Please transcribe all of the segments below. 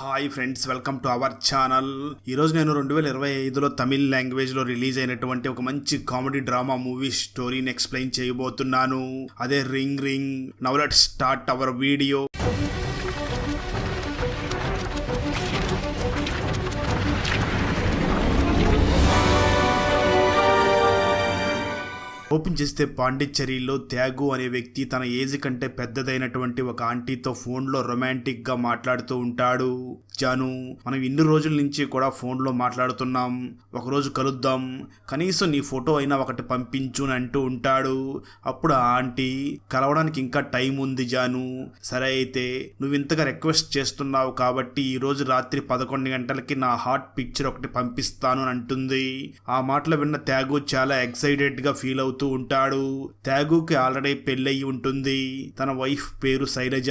Hi friends welcome to our channel. ఈరోజు నేను రెండు వేల ఇరవై ఐదులో తమిళ్ లాంగ్వేజ్లో రిలీజ్ అయినటువంటి ఒక మంచి కామెడీ డ్రామా మూవీ స్టోరీని ఎక్స్ప్లెయిన్ చేయబోతున్నాను. అదే ring ring. Now let start our video open చేస్తే పాండిచ్చేరిలో త్యాగు అనే వ్యక్తి తన ఏజ్ కంటే పెద్దదైనటువంటి ఒక ఆంటీతో ఫోన్లో రొమాంటిక్గా మాట్లాడుతూ ఉంటాడు. జాను మనం ఇన్ని రోజుల నుంచి కూడా ఫోన్లో మాట్లాడుతున్నాం. ఒకరోజు కలుద్దాం. కనీసం నీ ఫోటో అయినా ఒకటి పంపించు అని అంటూ ఉంటాడు. అప్పుడు ఆ ఆంటీ కలవడానికి ఇంకా టైం ఉంది జాను. సరే అయితే నువ్వు ఇంతగా రిక్వెస్ట్ చేస్తున్నావు కాబట్టి ఈ రోజు రాత్రి పదకొండు గంటలకి నా హాట్ పిక్చర్ ఒకటి పంపిస్తాను అని అంటుంది. ఆ మాటలు విన్న త్యాగు చాలా ఎక్సైటెడ్గా ఫీల్ అవుతూ ఉంటాడు. త్యాగుకి ఆల్రెడీ పెళ్ళయి ఉంటుంది. తన వైఫ్ పేరు శైలజ.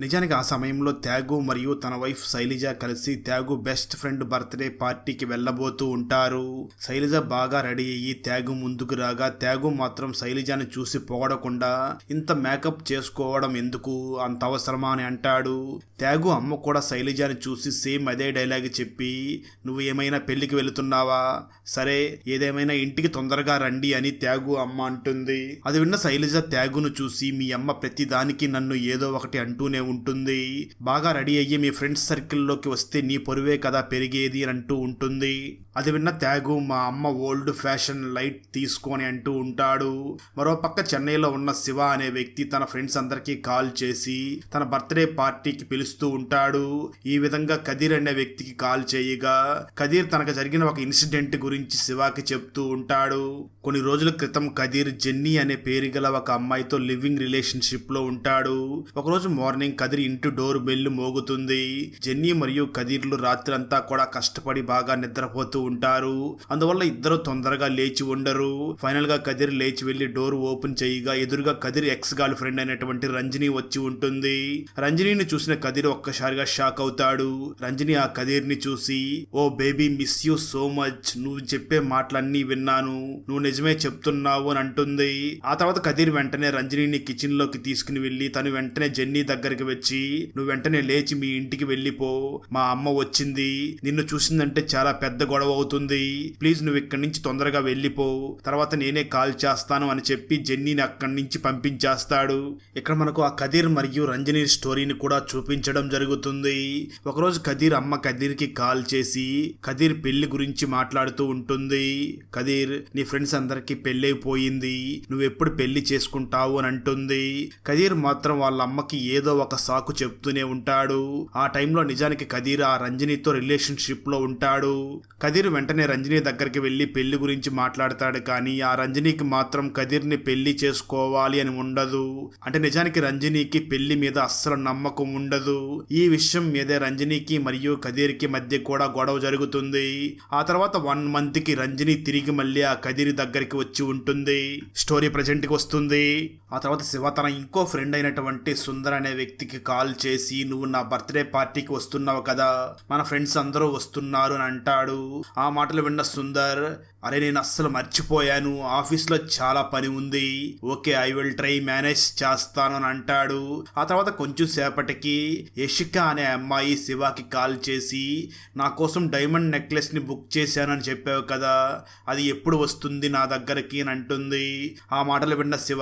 నిజానికి ఆ సమయంలో త్యాగు మరియు తన వైఫ్ శైలజ కలిసి త్యాగు బెస్ట్ ఫ్రెండ్ బర్త్డే పార్టీకి వెళ్ళబోతూ ఉంటారు. శైలజ బాగా రెడీ అయ్యి త్యాగు ముందుకు రాగా త్యాగు మాత్రం శైలజని చూసి పొగడకుండా ఇంత మేకప్ చేసుకోవడం ఎందుకు? అంత అవసరమా? అని అంటాడు. త్యాగు అమ్మ కూడా శైలజని చూసి సేమ్ అదే డైలాగ్ చెప్పి నువ్వు ఏమైనా పెళ్ళికి వెళుతున్నావా? సరే ఏదేమైనా ఇంటికి తొందరగా రండి అని త్యాగు అమ్మ అంటుంది. అది విన్న శైలజ త్యాగును చూసి మీ అమ్మ ప్రతిదానికి నన్ను ఏదో ఒకటి అంటూనే ఉంటుంది. బాగా రెడీ అయ్యి మీ ఫ్రెండ్స్ సర్కిల్లోకి వస్తే నీ పొరువే కదా పెరిగేది అంటూ ఉంటుంది. అది విన్న త్యాగు మా అమ్మ ఓల్డ్ ఫ్యాషన్ లైట్ తీసుకొని అంటూ ఉంటాడు. మరోపక్క చెన్నైలో ఉన్న శివ అనే వ్యక్తి తన ఫ్రెండ్స్ అందరికీ కాల్ చేసి తన బర్త్డే పార్టీకి పిలుస్తూ ఉంటాడు. ఈ విధంగా కదీర్ అనే వ్యక్తికి కాల్ చేయగా కదీర్ తనకు జరిగిన ఒక ఇన్సిడెంట్ గురించి శివాకి చెప్తూ ఉంటాడు. కొన్ని రోజుల క్రితం కదీర్ జెన్నీ అనే పేరు గల ఒక అమ్మాయితో లివింగ్ రిలేషన్షిప్లో ఉంటాడు. ఒకరోజు మార్నింగ్ కదీర్ ఇంటి డోర్ బెల్ మోగుతుంది. జెన్నీ మరియు కదీర్లు రాత్రంతా కూడా కష్టపడి బాగా నిద్రపోతూ ఉంటారు. అందువల్ల ఇద్దరు తొందరగా లేచి ఉండరు. ఫైనల్గా కదిర్ లేచి వెళ్ళి డోర్ ఓపెన్ చేయగా ఎదురుగా కదిర్ ఎక్స్ గర్ల్ ఫ్రెండ్ అయినటువంటి రంజని వచ్చి ఉంటుంది. రంజనీని చూసిన కదిర్ ఒక్కసారిగా షాక్ అవుతాడు. రంజని ఆ కదిర్ని చూసి ఓ baby miss you so much నువ్వు చెప్పే మాటలన్నీ విన్నాను. నువ్వు నిజమే చెప్తున్నావు అని అంటుంది. ఆ తర్వాత కదిర్ వెంటనే రంజనీని కిచెన్లోకి తీసుకుని వెళ్ళి తను వెంటనే జెన్నీ దగ్గరికి వచ్చి నువ్వు వెంటనే లేచి మీ ఇంటికి వెళ్ళిపో. మా అమ్మ వచ్చింది. నిన్ను చూసిందంటే చాలా పెద్ద గొడవ అవుతుంది. ప్లీజ్ నువ్వు ఇక్కడి నుంచి తొందరగా వెళ్ళిపో. తర్వాత నేనే కాల్ చేస్తాను అని చెప్పి జెన్నీని అక్కడి నుంచి పంపించేస్తాడు. ఇక్కడ మనకు ఆ కదీర్ మరియు రంజని స్టోరీని కూడా చూపించడం జరుగుతుంది. ఒకరోజు కదీర్ అమ్మ కదీర్కి కాల్ చేసి కదీర్ పెళ్ళి గురించి మాట్లాడుతూ ఉంటుంది. కదీర్ నీ ఫ్రెండ్స్ అందరికి పెళ్ళైపోయింది. నువ్వు ఎప్పుడు పెళ్ళి చేసుకుంటావు? అని అంటుంది. కదీర్ మాత్రం వాళ్ళ అమ్మకి ఏదో ఒక సాకు చెప్తూనే ఉంటాడు. ఆ టైంలో నిజానికి కదీర్ ఆ రంజనితో రిలేషన్షిప్లో ఉంటాడు. కదీర్ వెంటనే రంజని దగ్గరికి వెళ్ళి పెళ్ళి గురించి మాట్లాడతాడు కానీ ఆ రంజనీకి మాత్రం కదిర్ని పెళ్ళి చేసుకోవాలి అని ఉండదు. అంటే నిజానికి రంజనీకి పెళ్ళి మీద అస్సలు నమ్మకం ఉండదు. ఈ విషయం మీదే రంజనీకి మరియు కదిర్కి మధ్య కూడా గొడవ జరుగుతుంది. ఆ తర్వాత వన్ మంత్కి రంజని తిరిగి మళ్ళీ ఆ కదిరి దగ్గరికి వచ్చి ఉంటుంది. స్టోరీ ప్రజెంట్కి వస్తుంది. ఆ తర్వాత శివ తన ఇంకో ఫ్రెండ్ అయినటువంటి సుందర్ అనే వ్యక్తికి కాల్ చేసి నువ్వు నా బర్త్డే పార్టీకి వస్తున్నావు కదా. మన ఫ్రెండ్స్ అందరూ వస్తున్నారు అని అంటాడు. ఆ మాటలు విన్న సుందర్ అరే నేను అస్సలు మర్చిపోయాను. ఆఫీస్లో చాలా పని ఉంది. Okay I will try manage చేస్తాను అని అంటాడు. ఆ తర్వాత కొంచెం సేపటికి యశిక అనే అమ్మాయి శివాకి కాల్ చేసి నా కోసం డైమండ్ నెక్లెస్ని బుక్ చేశానని చెప్పావు కదా. అది ఎప్పుడు వస్తుంది నా దగ్గరికి? అని అంటుంది. ఆ మాటలు విన్న శివ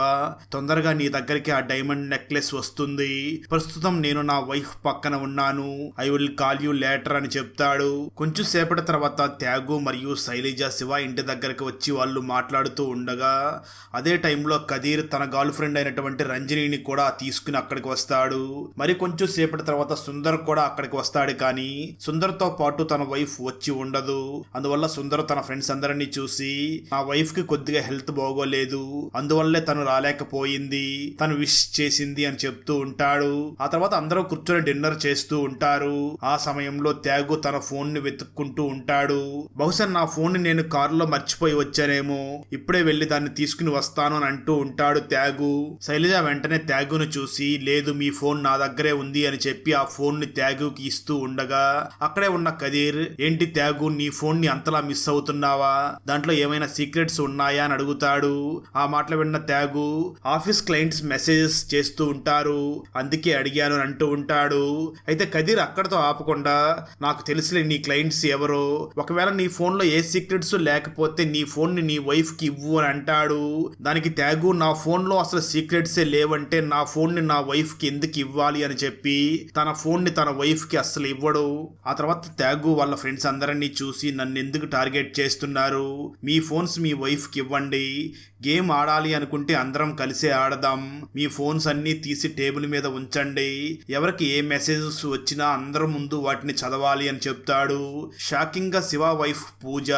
తొందరగా నీ దగ్గరికి ఆ డైమండ్ నెక్లెస్ వస్తుంది. ప్రస్తుతం నేను నా వైఫ్ పక్కన ఉన్నాను. I will call you later అని చెప్తాడు. కొంచెం సేపటి తర్వాత త్యాగు మరియు శైలజ శివ ఇంటి దగ్గరికి వచ్చి వాళ్ళు మాట్లాడుతూ ఉండగా అదే టైంలో కదీర్ తన గర్ల్ ఫ్రెండ్ అయినటువంటి రంజనీని కూడా తీసుకుని అక్కడికి వస్తాడు. మరి కొంచెం సేపటి తర్వాత సుందర్ కూడా అక్కడికి వస్తాడు కానీ సుందర్తో పాటు తన వైఫ్ వచ్చి ఉండదు. అందువల్ల సుందర్ తన ఫ్రెండ్స్ అందరినీ చూసి నా వైఫ్కి కొద్దిగా హెల్త్ బాగోలేదు అందువల్లే తను రాలేకపోయింది తను విష్ చేసింది అని చెప్తూ ఉంటాడు. ఆ తర్వాత అందరూ కూర్చొని డిన్నర్ చేస్తూ ఉంటారు. ఆ సమయంలో త్యాగు తన ఫోన్ని వెతుక్కుంటూ ఉంటాడు. బహుశా నా ఫోన్ని నేను కారులో హాల్లో మర్చిపోయి వచ్చానేమో ఇప్పుడే వెళ్ళి దాన్ని తీసుకుని వస్తాను అని అంటూ ఉంటాడు త్యాగు. శైలజ వెంటనే త్యాగును చూసి లేదు మీ ఫోన్ నా దగ్గరే ఉంది అని చెప్పి ఆ ఫోన్ని త్యాగుకి ఇస్తూ ఉండగా అక్కడే ఉన్న కదీర్ ఏంటి త్యాగు నీ ఫోన్ని అంతలా మిస్ అవుతున్నావా? దాంట్లో ఏమైనా సీక్రెట్స్ ఉన్నాయా అని అడుగుతాడు. ఆ మాటలు విన్న త్యాగు ఆఫీస్ క్లయింట్స్ మెసేజెస్ చేస్తూ ఉంటారు. అందుకే అడిగాను అని అంటూ ఉంటాడు. అయితే కదీర్ అక్కడతో ఆపకుండా నాకు తెలిసిన నీ క్లయింట్స్ ఎవరో ఒకవేళ నీ ఫోన్లో ఏ సీక్రెట్స్ లేక లేకపోతే నీ ఫోన్ని నీ వైఫ్కి ఇవ్వు అని అంటాడు. దానికి త్యాగు నా ఫోన్లో అసలు సీక్రెట్సే లేవంటే నా ఫోన్ని నా వైఫ్కి ఎందుకు ఇవ్వాలి అని చెప్పి తన ఫోన్ని తన వైఫ్కి అస్సలు ఇవ్వడు. ఆ తర్వాత త్యాగు వాళ్ళ ఫ్రెండ్స్ అందరినీ చూసి నన్ను ఎందుకు టార్గెట్ చేస్తున్నారు? మీ ఫోన్స్ మీ వైఫ్కి ఇవ్వండి. గేమ్ ఆడాలి అనుకుంటే అందరం కలిసే ఆడదాం. మీ ఫోన్స్ అన్నీ తీసి టేబుల్ మీద ఉంచండి. ఎవరికి ఏ మెసేజెస్ వచ్చినా అందరం ముందు వాటిని చదవాలి అని చెప్తాడు. షాకింగ్గా శివ వైఫ్ పూజ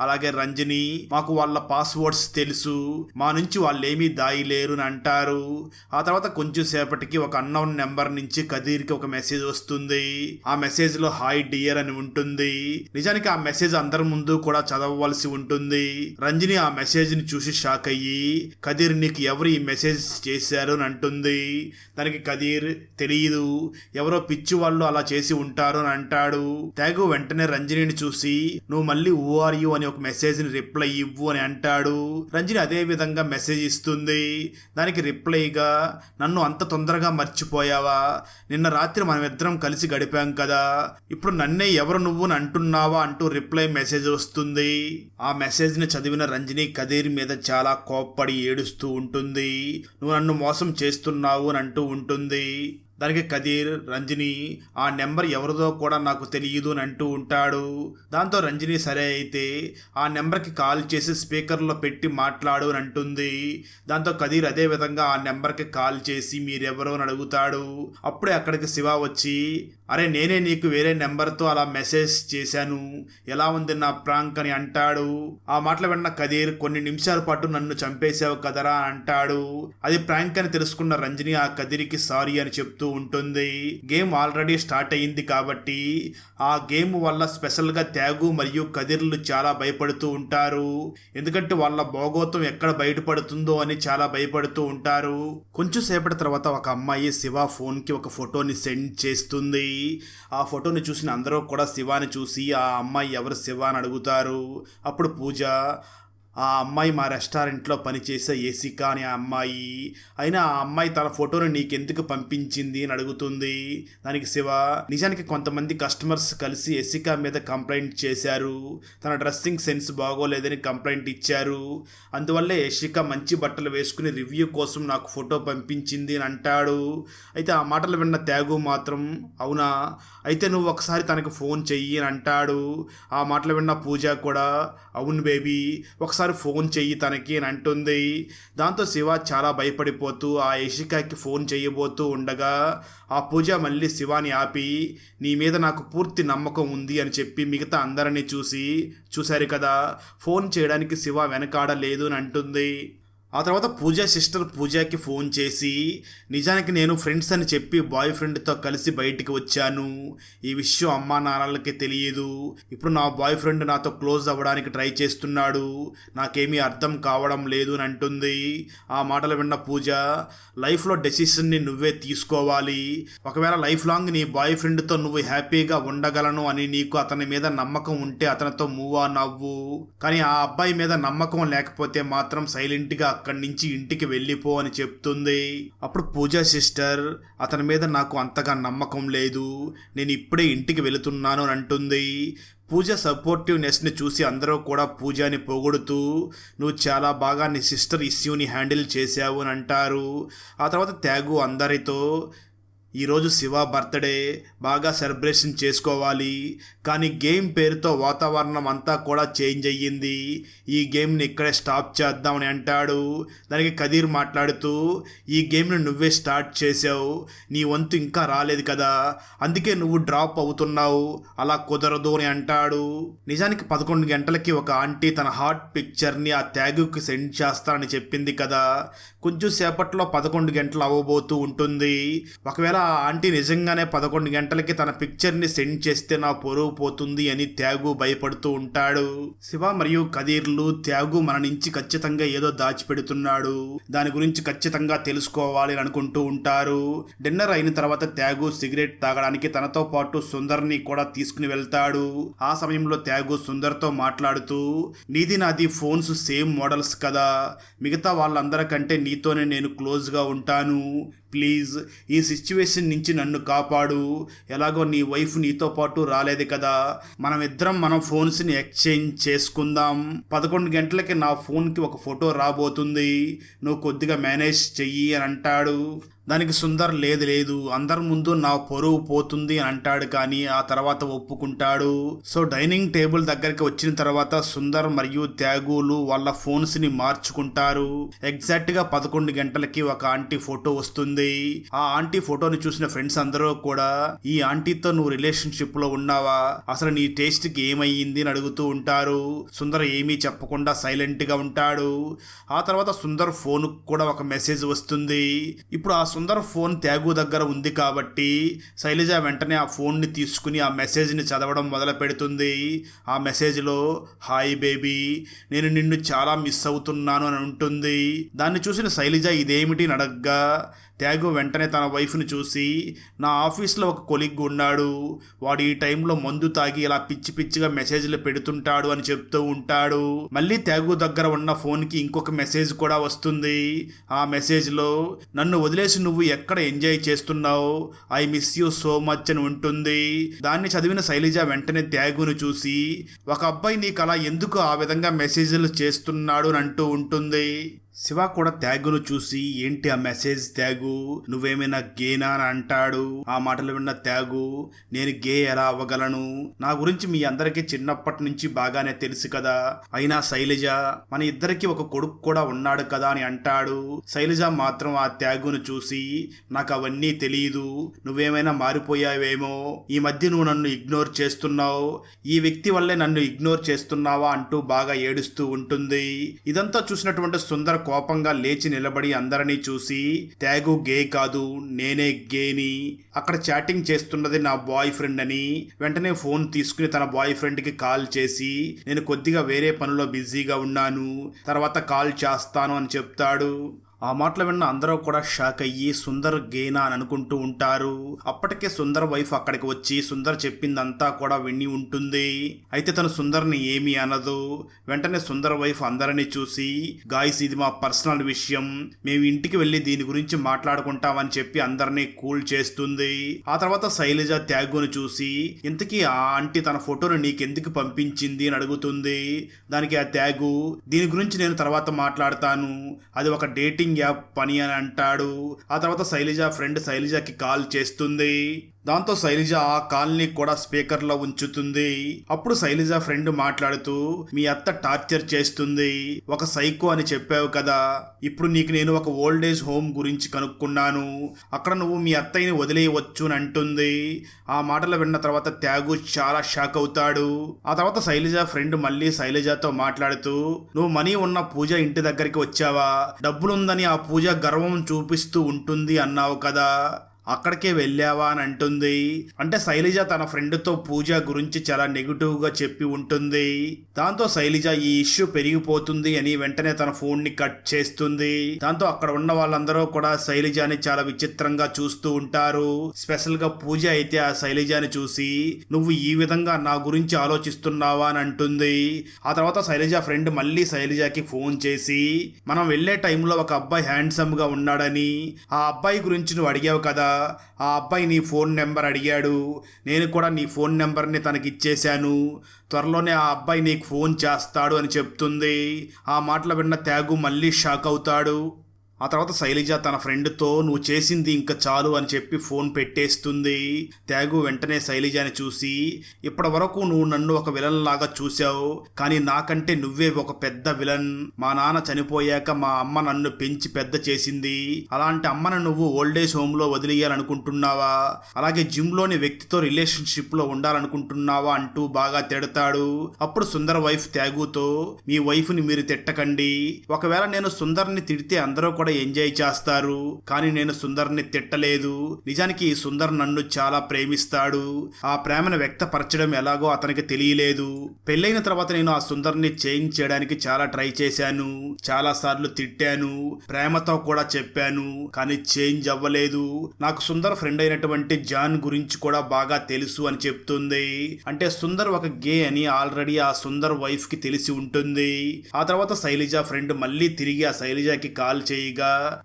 అలాగే రంజని మాకు వాళ్ళ పాస్వర్డ్స్ తెలుసు. మా నుంచి వాళ్ళేమీ దాయిలేరు అని అంటారు. ఆ తర్వాత కొంచెం సేపటికి ఒక అన్నౌన్ నెంబర్ నుంచి కదీర్కి ఒక మెసేజ్ వస్తుంది. ఆ మెసేజ్లో హాయ్ డియర్ అని ఉంటుంది. నిజానికి ఆ మెసేజ్ అందరి ముందు కూడా చదవవలసి ఉంటుంది. రంజని ఆ మెసేజ్ని చూసి షాక్ అయ్యి కదీర్ నీకు ఎవరు ఈ మెసేజ్ చేశారు అని అంటుంది. దానికి కదీర్ తెలియదు ఎవరో పిచ్చి వాళ్ళు అలా చేసి ఉంటారు అని అంటాడు. తెగు వెంటనే రంజనిని చూసి నువ్వు మళ్ళీ ఓఆర్ యు అని ఒక మెసేజ్ని రిప్లై ఇవ్వు అని అంటాడు. రంజని అదే విధంగా మెసేజ్ ఇస్తుంది. దానికి రిప్లైగా నన్ను అంత తొందరగా మర్చిపోయావా? నిన్న రాత్రి మనం ఇద్దరం కలిసి గడిపాం కదా. ఇప్పుడు నన్నే ఎవరు నువ్వు అని అంటున్నావా? అంటూ రిప్లై మెసేజ్ వస్తుంది. ఆ మెసేజ్ని చదివిన రంజని కదీర్ మీద చాలా కోప్పడి ఏడుస్తూ ఉంటుంది. నువ్వు నన్ను మోసం చేస్తున్నావు అని అంటూ ఉంటుంది. దానికి కదీర్ రంజని ఆ నెంబర్ ఎవరిదో కూడా నాకు తెలియదు అని అంటూ ఉంటాడు. దాంతో రంజని సరే అయితే ఆ నెంబర్కి కాల్ చేసి స్పీకర్లో పెట్టి మాట్లాడు అని అంటుంది. దాంతో కదీర్ అదే విధంగా ఆ నెంబర్కి కాల్ చేసి మీరెవరో అని అడుగుతాడు. అప్పుడే అక్కడికి శివ వచ్చి అరే నేనే నీకు వేరే నెంబర్తో అలా మెసేజ్ చేశాను. ఎలా ఉంది నా ప్రాంక్ అని అంటాడు. ఆ మాటలు విన్న కదీర్ కొన్ని నిమిషాల పాటు నన్ను చంపేశావు కదరా అంటాడు. అది ప్రాంక్ అని తెలుసుకున్న రంజని ఆ కదిరికి సారీ అని చెప్తూ ఉంటుంది. గేమ్ ఆల్రెడీ స్టార్ట్ అయ్యింది కాబట్టి ఆ గేమ్ వల్ల స్పెషల్గా త్యాగు మరియు కదిర్లు చాలా భయపడుతూ ఉంటారు. ఎందుకంటే వాళ్ళ భోగోతం ఎక్కడ బయటపడుతుందో అని చాలా భయపడుతూ ఉంటారు. కొంచెం సేపటి తర్వాత ఒక అమ్మాయి శివ ఫోన్కి ఒక ఫోటోని సెండ్ చేస్తుంది. ఆ ఫోటోని చూసిన అందరూ కూడా శివాని చూసి ఆ అమ్మాయి ఎవరు శివ? అని అడుగుతారు. అప్పుడు పూజ ఆ అమ్మాయి మా రెస్టారెంట్లో పనిచేసే ఏసికా అనే అమ్మాయి. అయినా ఆ అమ్మాయి తన ఫోటోని నీకెందుకు పంపించింది అని అడుగుతుంది. దానికి శివ నిజానికి కొంతమంది కస్టమర్స్ కలిసి ఎసికా మీద కంప్లైంట్ చేశారు. తన డ్రెస్సింగ్ సెన్స్ బాగోలేదని కంప్లైంట్ ఇచ్చారు. అందువల్లే యశిక మంచి బట్టలు వేసుకుని రివ్యూ కోసం నాకు ఫోటో పంపించింది అని అంటాడు. అయితే ఆ మాటలు విన్న త్యాగు మాత్రం అవునా? అయితే నువ్వు ఒకసారి తనకు ఫోన్ చెయ్యి అని అంటాడు. ఆ మాటలు విన్న పూజ కూడా అవును బేబీ ఒకసారి ఫోన్ చెయ్యి తనకి అని అంటుంది. దాంతో శివ చాలా భయపడిపోతూ ఆ యశికకి ఫోన్ చేయబోతూ ఉండగా ఆ పూజ మళ్ళీ శివాని ఆపి నీ మీద నాకు పూర్తి నమ్మకం ఉంది అని చెప్పి మిగతా అందరినీ చూసి చూశారు కదా ఫోన్ చేయడానికి శివ వెనకాడలేదు అని అంటుంది. ఆ తర్వాత పూజ సిస్టర్ పూజకి ఫోన్ చేసి నిజానికి నేను ఫ్రెండ్స్ అని చెప్పి బాయ్ ఫ్రెండ్తో కలిసి బయటికి వచ్చాను. ఈ విషయం అమ్మా నాన్నలకి తెలియదు. ఇప్పుడు నా బాయ్ ఫ్రెండ్ నాతో క్లోజ్ అవ్వడానికి ట్రై చేస్తున్నాడు. నాకేమీ అర్థం కావడం లేదు అని అంటుంది. ఆ మాటలు విన్న పూజ లైఫ్లో డెసిషన్ని నువ్వే తీసుకోవాలి. ఒకవేళ లైఫ్ లాంగ్ నీ బాయ్ ఫ్రెండ్తో నువ్వు హ్యాపీగా ఉండగలను అని నీకు అతని మీద నమ్మకం ఉంటే అతనితో మూవ్ ఆన్ అవ్వు. కానీ ఆ అబ్బాయి మీద నమ్మకం లేకపోతే మాత్రం సైలెంట్గా అక్కడి నుంచి ఇంటికి వెళ్ళిపో అని చెప్తుంది. అప్పుడు పూజా సిస్టర్ అతని మీద నాకు అంతగా నమ్మకం లేదు. నేను ఇప్పుడే ఇంటికి వెళుతున్నాను అని అంటుంది. పూజ సపోర్టివ్నెస్ని చూసి అందరూ కూడా పూజని పొగుడుతూ నువ్వు చాలా బాగా నీ సిస్టర్ ఇష్యూని హ్యాండిల్ చేశావు అని అంటారు. ఆ తర్వాత త్యాగు అందరితో ఈరోజు శివ బర్త్డే బాగా సెలబ్రేషన్ చేసుకోవాలి. కానీ గేమ్ పేరుతో వాతావరణం అంతా కూడా చేంజ్ అయ్యింది. ఈ గేమ్ని ఇక్కడే స్టాప్ చేద్దామని అంటాడు. దానికి కదీర్ మాట్లాడుతూ ఈ గేమ్ని నువ్వే స్టార్ట్ చేసావు. నీ వంతు ఇంకా రాలేదు కదా. అందుకే నువ్వు డ్రాప్ అవుతున్నావు. అలా కుదరదు అని అంటాడు. నిజానికి పదకొండు గంటలకి ఒక ఆంటీ తన హార్ట్ పిక్చర్ని ఆ త్యాగుకి సెండ్ చేస్తానని చెప్పింది కదా. కొంచెం సేపట్లో పదకొండు గంటలు అవ్వబోతూ ఉంటుంది. ఒకవేళ ఆ ఆంటీ నిజంగానే పదకొండు గంటలకి తన పిక్చర్ని సెండ్ చేస్తే నా పొరుగు పోతుంది అని త్యాగు భయపడుతూ ఉంటాడు. శివ మరియు కదీర్లు త్యాగు మన నుంచి ఖచ్చితంగా ఏదో దాచిపెడుతున్నాడు. దాని గురించి ఖచ్చితంగా తెలుసుకోవాలి అని అనుకుంటూ ఉంటారు. డిన్నర్ అయిన తర్వాత త్యాగు సిగరెట్ తాగడానికి తనతో పాటు సుందర్ని కూడా తీసుకుని వెళ్తాడు. ఆ సమయంలో త్యాగు సుందర్తో మాట్లాడుతూ నీది నాది ఫోన్స్ సేమ్ మోడల్స్ కదా. మిగతా వాళ్ళందరికంటే నీ నీతోనే నేను క్లోజ్గా ఉంటాను. ప్లీజ్ ఈ సిచ్యువేషన్ నుంచి నన్ను కాపాడు. ఎలాగో నీ వైఫ్ నీతో పాటు రాలేదు కదా. మనం ఇద్దరం మన ఫోన్స్ని ఎక్స్చేంజ్ చేసుకుందాం. పదకొండు గంటలకి నా ఫోన్కి ఒక ఫోటో రాబోతుంది. నువ్వు కొద్దిగా మేనేజ్ చెయ్యి అని అంటాడు. దానికి సుందర్ లేదు లేదు. అందరి ముందు నా పొరువు పోతుంది అని అంటాడు కానీ ఆ తర్వాత ఒప్పుకుంటాడు. సో డైనింగ్ టేబుల్ దగ్గరికి వచ్చిన తర్వాత సుందర్ మరియు త్యాగులు వాళ్ళ ఫోన్స్ని మార్చుకుంటారు. ఎగ్జాక్ట్గా పదకొండు గంటలకి ఒక ఆంటీ ఫోటో వస్తుంది. ఆ ఆంటీ ఫోటోని చూసిన ఫ్రెండ్స్ అందరూ కూడా ఈ ఆంటీతో నువ్వు రిలేషన్షిప్లో ఉన్నావా? అసలు నీ టేస్ట్కి ఏమయ్యింది అని అడుగుతూ ఉంటారు. సుందర్ ఏమీ చెప్పకుండా సైలెంట్గా ఉంటాడు. ఆ తర్వాత సుందర్ ఫోన్ కూడా ఒక మెసేజ్ వస్తుంది. ఇప్పుడు ఆ సుందర్ ఫోన్ త్యాగు దగ్గర ఉంది కాబట్టి శైలజ వెంటనే ఆ ఫోన్ని తీసుకుని ఆ మెసేజ్ని చదవడం మొదలు పెడుతుంది. ఆ మెసేజ్లో హాయ్ బేబీ నేను నిన్ను చాలా మిస్ అవుతున్నాను అని ఉంటుంది. దాన్ని చూసిన శైలజ ఇదేమిటి నడగ్గా? ట్యాగు వెంటనే తన వైఫ్ని చూసి నా ఆఫీస్లో ఒక కొలిగ్ ఉన్నాడు. వాడు ఈ టైంలో మందు తాగి ఇలా పిచ్చి పిచ్చిగా మెసేజ్లు పెడుతుంటాడు అని చెప్తూ ఉంటాడు. మళ్ళీ త్యాగు దగ్గర ఉన్న ఫోన్కి ఇంకొక మెసేజ్ కూడా వస్తుంది. ఆ మెసేజ్లో నన్ను వదిలేసి నువ్వు ఎక్కడ ఎంజాయ్ చేస్తున్నావు? I miss you so much అని ఉంటుంది. దాన్ని చదివిన శైలజ వెంటనే త్యాగును చూసి ఒక అబ్బాయి నీకు అలా ఎందుకు ఆ విధంగా మెసేజ్లు చేస్తున్నాడు అని అంటూ ఉంటుంది. శివ కూడా త్యాగును చూసి ఏంటి ఆ మెసేజ్ త్యాగు? నువ్వేమైనా గేనా? అని అంటాడు. ఆ మాటలు విన్న త్యాగు నేను గే ఎలా అవ్వగలను? నా గురించి మీ అందరికీ చిన్నప్పటి నుంచి బాగానే తెలుసు కదా. అయినా శైలజ మన ఇద్దరికి ఒక కొడుకు కూడా ఉన్నాడు కదా అని అంటాడు. శైలజ మాత్రం ఆ త్యాగును చూసి నాకు అవన్నీ తెలియదు నువ్వేమైనా మారిపోయావేమో? ఈ మధ్య నువ్వు నన్ను ఇగ్నోర్ చేస్తున్నావు. ఈ వ్యక్తి వల్లే నన్ను ఇగ్నోర్ చేస్తున్నావా? అంటూ బాగా ఏడుస్తూ ఉంటుంది. ఇదంతా చూసినటువంటి సుందర కోపంగా లేచి నిలబడి అందరినీ చూసి ట్యాగు గే కాదు నేనే గేని అక్కడ చాటింగ్ చేస్తున్నది నా బాయ్ ఫ్రెండ్ అని వెంటనే ఫోన్ తీసుకుని తన బాయ్ ఫ్రెండ్కి కాల్ చేసి నేను కొద్దిగా వేరే పనిలో బిజీగా ఉన్నాను తర్వాత కాల్ చేస్తాను అని చెప్తాడు. ఆ మాటలు విన్న అందరూ కూడా షాక్ అయ్యి సుందర్ గేనా? అని అనుకుంటూ ఉంటారు. అప్పటికే సుందర్ వైఫ్ అక్కడికి వచ్చి సుందర్ చెప్పిందంతా కూడా విని ఉంటుంది. అయితే తను సుందర్ని ఏమీ అనదు. వెంటనే సుందర్ వైఫ్ అందరినీ చూసి గాయస్ ఇది మా పర్సనల్ విషయం. మేము ఇంటికి వెళ్ళి దీని గురించి మాట్లాడుకుంటామని చెప్పి అందరినీ కూల్ చేస్తుంది. ఆ తర్వాత శైలజ త్యాగుని చూసి ఇంతకీ ఆ ఆంటీ తన ఫోటోను నీకెందుకు పంపించింది? అని అడుగుతుంది. దానికి ఆ త్యాగు దీని గురించి నేను తర్వాత మాట్లాడతాను. అది ఒక డేటింగ్ యాప్ పని అని అంటాడు. ఆ తర్వాత శైలజ ఫ్రెండ్ శైలజకి కాల్ చేస్తుంది. దాంతో శైలజ ఆ కాల్ని కూడా స్పీకర్లో ఉంచుతుంది. అప్పుడు శైలజ ఫ్రెండ్ మాట్లాడుతూ మీ అత్త టార్చర్ చేస్తుంది. ఒక సైకో అని చెప్పావు కదా. ఇప్పుడు నీకు నేను ఒక ఓల్డ్ ఏజ్ హోమ్ గురించి కనుక్కున్నాను. అక్కడ నువ్వు మీ అత్తయ్యని వదిలేయవచ్చు అని అంటుంది. ఆ మాటలు విన్న తర్వాత త్యాగు చాలా షాక్ అవుతాడు. ఆ తర్వాత శైలజ ఫ్రెండ్ మళ్ళీ శైలజతో మాట్లాడుతూ నువ్వు మనీ ఉన్న పూజ ఇంటి దగ్గరికి వచ్చావా? డబ్బులుందని ఆ పూజ గర్వం చూపిస్తూ ఉంటుంది అన్నావు కదా. అక్కడికే వెళ్ళావా అని అంటుంది. అంటే శైలజ తన ఫ్రెండ్తో పూజ గురించి చాలా నెగిటివ్గా చెప్పి ఉంటుంది. దాంతో శైలజ ఈ ఇష్యూ పెరిగిపోతుంది అని వెంటనే తన ఫోన్ని కట్ చేస్తుంది. దాంతో అక్కడ ఉన్న వాళ్ళందరూ కూడా శైలజని చాలా విచిత్రంగా చూస్తూ ఉంటారు. స్పెషల్గా పూజ అయితే ఆ శైలజని చూసి నువ్వు ఈ విధంగా నా గురించి ఆలోచిస్తున్నావా? అని అంటుంది. ఆ తర్వాత శైలజ ఫ్రెండ్ మళ్ళీ శైలజకి ఫోన్ చేసి మనం వెళ్ళే టైంలో ఒక అబ్బాయి హ్యాండ్సమ్గా ఉన్నాడని ఆ అబ్బాయి గురించి నువ్వు అడిగావు కదా ఆ అబ్బాయి నీ ఫోన్ నెంబర్ అడిగాడు. నేను కూడా నీ ఫోన్ నెంబర్ని తనకి ఇచ్చేశాను త్వరలోనే ఆ అబ్బాయి నీకు ఫోన్ చేస్తాడు అని చెప్తుంది. ఆ మాటలు విన్న త్యాగు మళ్ళీ షాక్ అవుతాడు. ఆ తర్వాత శైలజ తన ఫ్రెండ్తో నువ్వు చేసింది ఇంకా చాలు అని చెప్పి ఫోన్ పెట్టేస్తుంది. త్యాగు వెంటనే శైలజని చూసి ఇప్పటి వరకు నువ్వు నన్ను ఒక విలన్ లాగా చూసావు కానీ నాకంటే నువ్వే ఒక పెద్ద విలన్. మా నాన్న చనిపోయాక మా అమ్మ నన్ను పెంచి పెద్ద చేసింది. అలాంటి అమ్మను నువ్వు ఓల్డేజ్ హోమ్లో వదిలేయాలనుకుంటున్నావా? అలాగే జిమ్లోని వ్యక్తితో రిలేషన్షిప్లో ఉండాలనుకుంటున్నావా? అంటూ బాగా తిడతాడు. అప్పుడు సుందర్ వైఫ్ త్యాగుతో మీ వైఫ్ని మీరు తిట్టకండి. ఒకవేళ నేను సుందర్ని తిడితే అందరూ కూడా కూడా ఎంజాయ్ చేస్తారు. కానీ నేను సుందర్ని తిట్టలేదు. నిజానికి ఈ సుందర్ నన్ను చాలా ప్రేమిస్తాడు. ఆ ప్రేమను వ్యక్తపరచడం ఎలాగో అతనికి తెలియలేదు. పెళ్ళైన తర్వాత నేను ఆ సుందర్ని చేంజ్ చేయడానికి చాలా ట్రై చేశాను. చాలా సార్లు తిట్టాను. ప్రేమతో కూడా చెప్పాను. కానీ చేంజ్ అవ్వలేదు. నాకు సుందర్ ఫ్రెండ్ అయినటువంటి జాన్ గురించి కూడా బాగా తెలుసు అని చెప్తుంది. అంటే సుందర్ ఒక గే అని ఆల్రెడీ ఆ సుందర్ వైఫ్కి తెలిసి ఉంటుంది. ఆ తర్వాత శైలజ ఫ్రెండ్ మళ్ళీ తిరిగి ఆ శైలజకి కాల్ చేయగా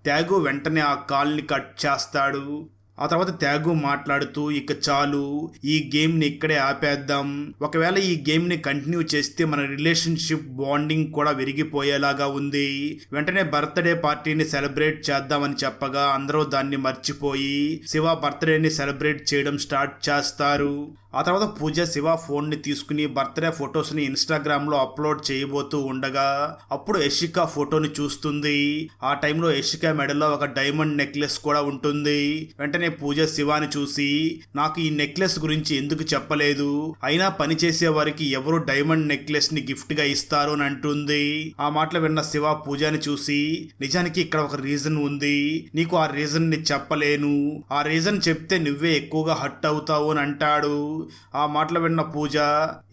త్యాగు వెంటనే ఆ కాల్ని కట్ చేస్తాడు. ఆ తర్వాత త్యాగు మాట్లాడుతూ ఇక చాలు ఈ గేమ్ని ఇక్కడే ఆపేద్దాం. ఒకవేళ ఈ గేమ్ని కంటిన్యూ చేస్తే మన రిలేషన్షిప్ బాండింగ్ కూడా విరిగిపోయేలాగా ఉంది. వెంటనే బర్త్డే పార్టీని సెలబ్రేట్ చేద్దామని చెప్పగా అందరూ దాన్ని మర్చిపోయి శివ బర్త్డేని సెలబ్రేట్ చేయడం స్టార్ట్ చేస్తారు. ఆ తర్వాత పూజ శివ ఫోన్ని తీసుకుని బర్త్డే ఫొటోస్ని ఇన్స్టాగ్రామ్లో అప్లోడ్ చేయబోతూ ఉండగా అప్పుడు యషిక ఫోటోని చూస్తుంది. ఆ టైంలో యషిక మెడలో ఒక డైమండ్ నెక్లెస్ కూడా ఉంటుంది. వెంటనే పూజ శివాని చూసి నాకు ఈ నెక్లెస్ గురించి ఎందుకు చెప్పలేదు? అయినా పని చేసే వారికి ఎవరు డైమండ్ నెక్లెస్ని గిఫ్ట్గా ఇస్తారు? అని అంటుంది. ఆ మాటలు విన్న శివ పూజని చూసి నిజానికి ఇక్కడ ఒక రీజన్ ఉంది. నీకు ఆ రీజన్ని చెప్పలేను. ఆ రీజన్ చెప్తే నువ్వే ఎక్కువగా హట్ అవుతావు అని అంటాడు. ఆ మాటలు విన్న పూజ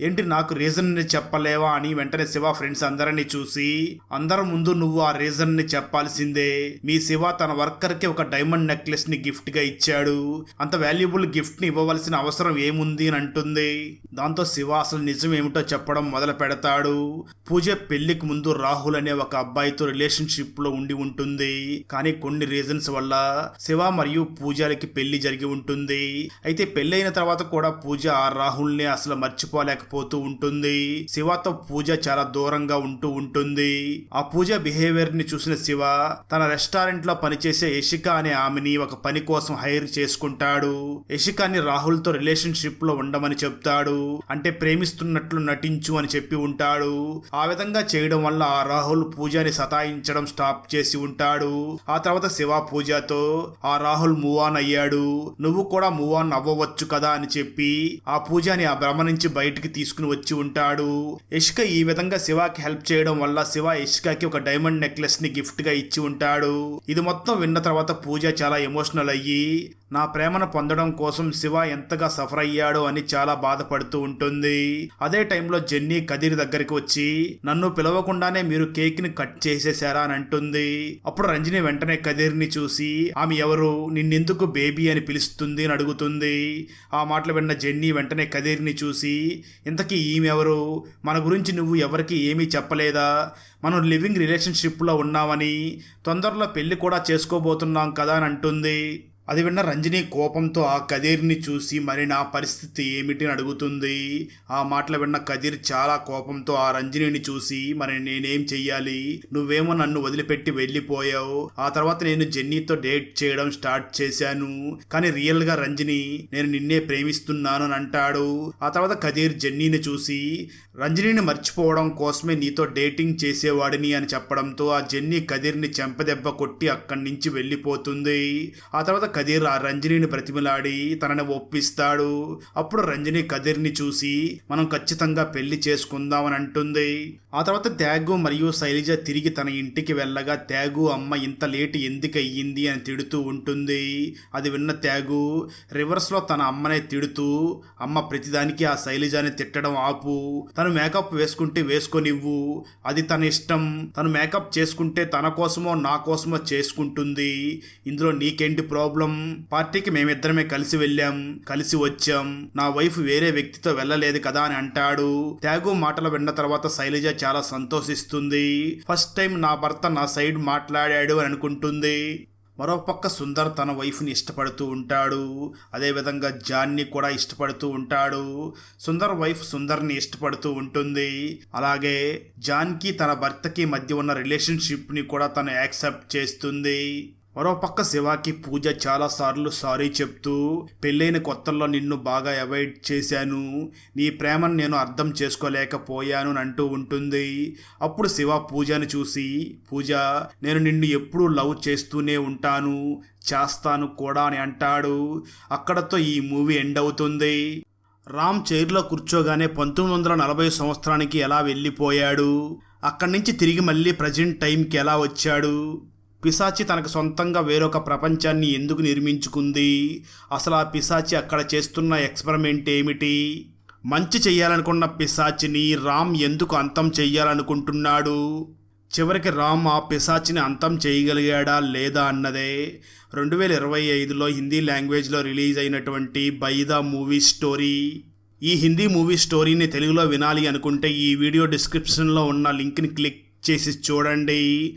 ఏంటి నాకు రీజన్ని చెప్పలేవా? అని వెంటనే శివ ఫ్రెండ్స్ అందరినీ చూసి అందరి ముందు నువ్వు ఆ రీజన్ని చెప్పాల్సిందే. మీ శివ తన వర్కర్కి ఒక డైమండ్ నెక్లెస్ని గిఫ్ట్గా ఇచ్చాడు. అంత వాల్యుబుల్ గిఫ్ట్ని ఇవ్వవలసిన అవసరం ఏముంది? అని అంటుంది. దాంతో శివ అసలు నిజం ఏమిటో చెప్పడం మొదలు పెడతాడు. పూజ పెళ్ళికి ముందు రాహుల్ అనే ఒక అబ్బాయితో రిలేషన్షిప్లో ఉండి ఉంటుంది. కానీ కొన్ని రీజన్స్ వల్ల శివ మరియు పూజలకి పెళ్ళి జరిగి ఉంటుంది. అయితే పెళ్ళైన తర్వాత కూడా పూజ ఆ రాహుల్ని అసలు మర్చిపోలేకపోతూ ఉంటుంది. శివతో పూజ చాలా దూరంగా ఉంటూ ఉంటుంది. ఆ పూజ బిహేవియర్ని చూసిన శివ తన రెస్టారెంట్లో పనిచేసే యశిక అనే ఆమెని ఒక పని కోసం హైర్ చేసుకుంటాడు. యశికాని రాహుల్తో రిలేషన్షిప్లో ఉండమని చెప్తాడు. అంటే ప్రేమిస్తున్నట్లు నటించు అని చెప్పి ఉంటాడు. ఆ విధంగా చేయడం వల్ల ఆ రాహుల్ పూజని సతాయించడం స్టాప్ చేసి ఉంటాడు. ఆ తర్వాత శివ పూజతో ఆ రాహుల్ మూవ్ ఆన్ అయ్యాడు. నువ్వు కూడా మూవ్ ఆన్ అవ్వవచ్చు కదా అని చెప్పి ఆ పూజని ఆ భ్రమ నుంచి బయటికి తీసుకుని వచ్చి ఉంటాడు. ఇష్క ఈ విధంగా శివాకి హెల్ప్ చేయడం వల్ల శివ ఇష్కకి ఒక డైమండ్ నెక్లెస్ని గిఫ్ట్గా ఇచ్చి ఉంటాడు. ఇది మొత్తం విన్న తర్వాత పూజ చాలా ఎమోషనల్ అయ్యి నా ప్రేమను పొందడం కోసం శివ ఎంతగా సఫర్ అయ్యాడో అని చాలా బాధపడుతూ ఉంటుంది. అదే టైంలో జెన్నీ కదిరి దగ్గరికి వచ్చి నన్ను పిలవకుండానే మీరు కేక్ని కట్ చేసేశారా అని అంటుంది. అప్పుడు రంజని వెంటనే కదిరిని చూసి ఆమె ఎవరు? నిన్నెందుకు బేబీ అని పిలుస్తుంది అని అడుగుతుంది. ఆ మాటలు విన్న జెన్నీ వెంటనే కదిరిని చూసి ఇంతకీ ఈమెవరు? మన గురించి నువ్వు ఎవరికి ఏమీ చెప్పలేదా? మనం లివింగ్ రిలేషన్షిప్లో ఉన్నామని తొందరలో పెళ్ళి కూడా చేసుకోబోతున్నాం కదా అని అంటుంది. అది విన్న రంజని కోపంతో ఆ కదీర్ని చూసి మరి నా పరిస్థితి ఏమిటి? అని అడుగుతుంది. ఆ మాటలు విన్న కదీర్ చాలా కోపంతో ఆ రంజనిని చూసి మరి నేనేం చెయ్యాలి? నువ్వేమో నన్ను వదిలిపెట్టి వెళ్ళిపోయావు. ఆ తర్వాత నేను జెన్నీతో డేట్ చేయడం స్టార్ట్ చేశాను. కానీ రియల్గా రంజని నేను నిన్నే ప్రేమిస్తున్నాను అని అంటాడు. ఆ తర్వాత కదీర్ జెన్నీని చూసి రంజనిని మర్చిపోవడం కోసమే నీతో డేటింగ్ చేసేవాడిని అని చెప్పడంతో ఆ జెన్నీ కదీర్ని చెంపదెబ్బ కొట్టి అక్కడి నుంచి వెళ్ళిపోతుంది. ఆ తర్వాత కదీర్ ఆ రంజనీని బ్రతిమలాడి తనని ఒప్పిస్తాడు. అప్పుడు రంజని కదీర్ని చూసి మనం ఖచ్చితంగా పెళ్ళి చేసుకుందామని అంటుంది. ఆ తర్వాత త్యాగు మరియు శైలజ తిరిగి తన ఇంటికి వెళ్ళగా త్యాగు అమ్మ ఇంత లేట్ ఎందుకయ్యింది అని తిడుతూ ఉంటుంది. అది విన్న త్యాగు రివర్స్లో తన అమ్మనే తిడుతూ అమ్మ ప్రతిదానికి ఆ శైలజని తిట్టడం ఆపు. తను మేకప్ వేసుకుంటే వేసుకొనివ్వు. అది తన ఇష్టం. తను మేకప్ చేసుకుంటే తన కోసమో నా కోసమో చేసుకుంటుంది. ఇందులో నీకేంటి ప్రాబ్లం? పార్టీకి మేమిద్దరమే కలిసి వెళ్ళాం. కలిసి వచ్చాం. నా వైఫ్ వేరే వ్యక్తితో వెళ్ళలేదు కదా అని అంటాడు. త్యాగు మాటలు విన్న తర్వాత శైలజ చాలా సంతోషిస్తుంది. ఫస్ట్ టైం నా భర్త నా సైడ్ మాట్లాడాడు అని అనుకుంటుంది. మరోపక్క సుందర్ తన వైఫ్ని ఇష్టపడుతూ ఉంటాడు. అదేవిధంగా జాన్ని కూడా ఇష్టపడుతూ ఉంటాడు. సుందర్ వైఫ్ సుందర్ని ఇష్టపడుతూ ఉంటుంది. అలాగే జాన్కి తన భర్తకి మధ్య ఉన్న రిలేషన్షిప్ని కూడా తను యాక్సెప్ట్ చేస్తుంది. మరోపక్క శివాకి పూజ చాలాసార్లు సారీ చెప్తూ పెళ్ళైన కొత్తల్లో నిన్ను బాగా అవాయిడ్ చేశాను. నీ ప్రేమను నేను అర్థం చేసుకోలేకపోయాను అని అంటూ ఉంటుంది. అప్పుడు శివ పూజని చూసి పూజ నేను నిన్ను ఎప్పుడూ లవ్ చేస్తూనే ఉంటాను. చేస్తాను కూడా అని అంటాడు. అక్కడతో ఈ మూవీ ఎండ్ అవుతుంది. రామ్ చైర్లో కూర్చోగానే పంతొమ్మిది వందల నలభై సంవత్సరానికి ఎలా వెళ్ళిపోయాడు? అక్కడి నుంచి తిరిగి మళ్ళీ ప్రజెంట్ టైంకి ఎలా వచ్చాడు? పిశాచి తనకు సొంతంగా వేరొక ప్రపంచాన్ని ఎందుకు నిర్మించుకుంది? అసలు ఆ పిశాచి అక్కడ చేస్తున్న ఎక్స్పెరిమెంట్ ఏమిటి? మంచి చెయ్యాలనుకున్న పిశాచిని రామ్ ఎందుకు అంతం చెయ్యాలనుకుంటున్నాడు? చివరికి రామ్ ఆ పిశాచిని అంతం చేయగలిగాడా లేదా అన్నదే. రెండు వేల ఇరవై ఐదులో హిందీ లాంగ్వేజ్లో రిలీజ్ అయినటువంటి బైదా మూవీ స్టోరీ. ఈ హిందీ మూవీ స్టోరీని తెలుగులో వినాలి అనుకుంటే ఈ వీడియో డిస్క్రిప్షన్లో ఉన్న లింక్ని క్లిక్ చేసి చూడండి.